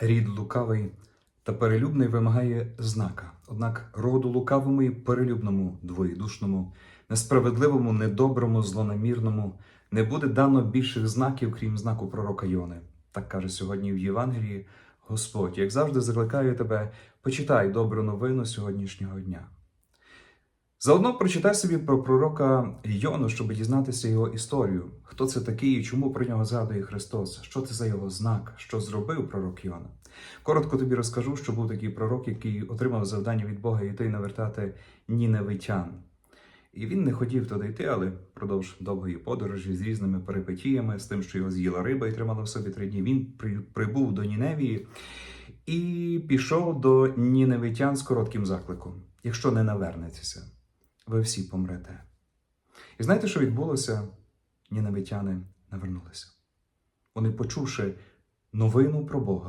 Рід лукавий та перелюбний вимагає знака. Однак роду лукавому і перелюбному, двоєдушному, несправедливому, недоброму, злонамірному не буде дано більших знаків, крім знаку пророка Йони. Так каже сьогодні в Євангелії Господь. Як завжди, закликаю тебе, почитай добру новину сьогоднішнього дня. Заодно прочитай собі про пророка Йону, щоб дізнатися його історію. Хто це такий і чому про нього згадує Христос? Що це за його знак? Що зробив пророк Йона? Коротко тобі розкажу, що був такий пророк, який отримав завдання від Бога йти навертати ніневитян. І він не хотів туди йти, але впродовж довгої подорожі з різними перипетіями, з тим, що його з'їла риба і тримала в собі три дні, він при- прибув до Ніневії і пішов до ніневитян з коротким закликом: якщо не навернетеся, ви всі помрете. І знаєте, що відбулося? Ніневитяни навернулися. Вони, почувши новину про Бога,